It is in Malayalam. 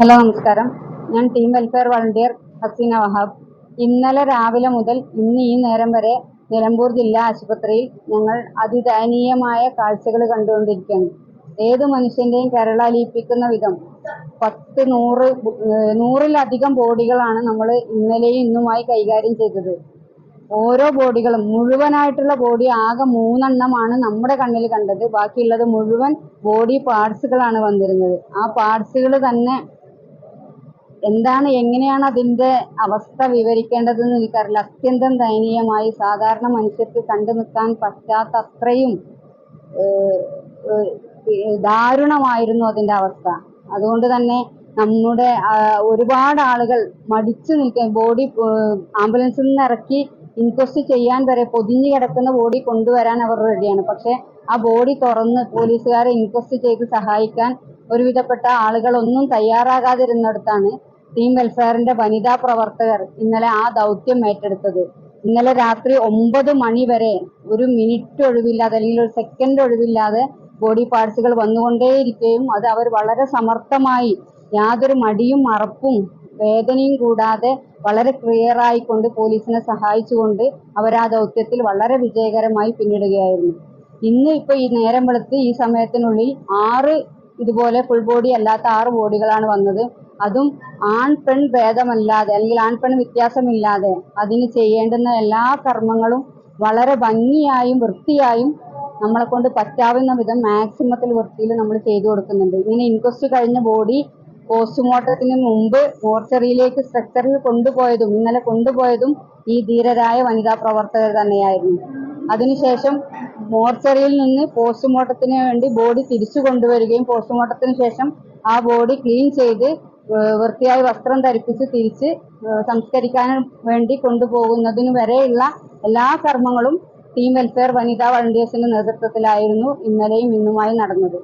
ഹലോ നമസ്കാരം. ഞാൻ team welfare volunteer Haseena Wahab. ഇന്നലെ രാവിലെ മുതൽ ഇന്ന് ഈ നേരം വരെ നിലമ്പൂർ ജില്ലാ ആശുപത്രിയിൽ ഞങ്ങൾ അതിദയനീയമായ കാഴ്ചകൾ കണ്ടുകൊണ്ടിരിക്കുകയാണ്. ഏത് മനുഷ്യന്റെയും കരളലിയിപ്പിക്കുന്ന വിധം പത്ത് നൂറ് നൂറിലധികം ബോഡികളാണ് നമ്മൾ ഇന്നലെയും ഇന്നുമായി കൈകാര്യം ചെയ്തത്. ഓരോ ബോഡികളും മുഴുവനായിട്ടുള്ള ബോഡി ആകെ മൂന്നെണ്ണമാണ് നമ്മുടെ കണ്ണിൽ കണ്ടത്. ബാക്കിയുള്ളത് മുഴുവൻ ബോഡി പാർട്സുകളാണ് വന്നിരുന്നത്. ആ പാർട്സുകൾ തന്നെ എന്താണ് എങ്ങനെയാണ് അതിന്റെ അവസ്ഥ വിവരിക്കേണ്ടതെന്ന് എനിക്കറിയില്ല. അത്യന്തം ദയനീയമായി സാധാരണ മനുഷ്യർക്ക് കണ്ടു നിൽക്കാൻ പറ്റാത്ത അത്രയും ദാരുണമായിരുന്നു അതിന്റെ അവസ്ഥ. അതുകൊണ്ട് തന്നെ നമ്മുടെ ഒരുപാട് ആളുകൾ മടിച്ചു നിൽക്കാൻ ബോഡി ആംബുലൻസിൽ നിന്ന് ഇറക്കി ഇൻക്വസ്റ്റ് ചെയ്യാൻ വരെ പൊതിഞ്ഞു കിടക്കുന്ന ബോഡി കൊണ്ടുവരാൻ അവർ റെഡിയാണ്. പക്ഷെ ആ ബോഡി തുറന്ന് പോലീസുകാരെ ഇൻക്വസ്റ്റ് ചെയ്ത് സഹായിക്കാൻ ഒരുവിധപ്പെട്ട ആളുകളൊന്നും തയ്യാറാകാതിരുന്നിടത്താണ് ടീം വെൽഫെയറിന്റെ വനിതാ പ്രവർത്തകർ ഇന്നലെ ആ ദൗത്യം ഏറ്റെടുത്തത്. ഇന്നലെ രാത്രി ഒമ്പത് മണി വരെ ഒരു മിനിറ്റ് ഒഴിവില്ലാതെ അല്ലെങ്കിൽ ഒരു സെക്കൻഡ് ഒഴിവില്ലാതെ ബോഡി പാർട്സുകൾ വന്നുകൊണ്ടേയിരിക്കുകയും അത് അവർ വളരെ സമർത്ഥമായി യാതൊരു മടിയും മറപ്പും വേദനയും കൂടാതെ വളരെ ക്ലിയർ ആയിക്കൊണ്ട് പോലീസിനെ സഹായിച്ചുകൊണ്ട് അവർ ആ ദൗത്യത്തിൽ വളരെ വിജയകരമായി പിന്നിടുകയായിരുന്നു. ഇന്ന് ഇപ്പൊ ഈ നേരം വെളുത്ത് ഈ സമയത്തിനുള്ളിൽ ആറ് ഇതുപോലെ ഫുൾ ബോഡി അല്ലാത്ത ആറ് ബോഡികളാണ് വന്നത്. അതും ആൺ പെൺ ഭേദമല്ലാതെ അല്ലെങ്കിൽ ആൺ പെൺ വ്യത്യാസമില്ലാതെ അതിന് ചെയ്യേണ്ടുന്ന എല്ലാ കർമ്മങ്ങളും വളരെ ഭംഗിയായും വൃത്തിയായും നമ്മളെ കൊണ്ട് പറ്റാവുന്ന വിധം മാക്സിമത്തിൽ വൃത്തിയിൽ നമ്മൾ ചെയ്തു കൊടുക്കുന്നുണ്ട്. ഇങ്ങനെ ഇൻക്വസ്റ്റ് കഴിഞ്ഞ ബോഡി പോസ്റ്റ്മോർട്ടത്തിന് മുമ്പ് മോർച്ചറിയിലേക്ക് സ്ട്രക്ചറിൽ കൊണ്ടുപോയതും ഇന്നലെ കൊണ്ടുപോയതും ഈ ധീരരായ വനിതാ പ്രവർത്തകർ തന്നെയായിരുന്നു. അതിനുശേഷം മോർച്ചറിയിൽ നിന്ന് പോസ്റ്റ്മോർട്ടത്തിന് വേണ്ടി ബോഡി തിരിച്ചു കൊണ്ടുവരികയും പോസ്റ്റ്മോർട്ടത്തിന് ശേഷം ആ ബോഡി ക്ലീൻ ചെയ്ത് വൃത്തിയായി വസ്ത്രം ധരിപ്പിച്ച് തിരിച്ച് സംസ്കരിക്കാൻ വേണ്ടി കൊണ്ടുപോകുന്നതിന് വരെയുള്ള എല്ലാ കർമ്മങ്ങളും ടീം വെൽഫെയർ വനിതാ വളണ്ടിയേഴ്സിന്റെ നേതൃത്വത്തിലായിരുന്നു ഇന്നലെയും ഇന്നുമായി നടന്നത്.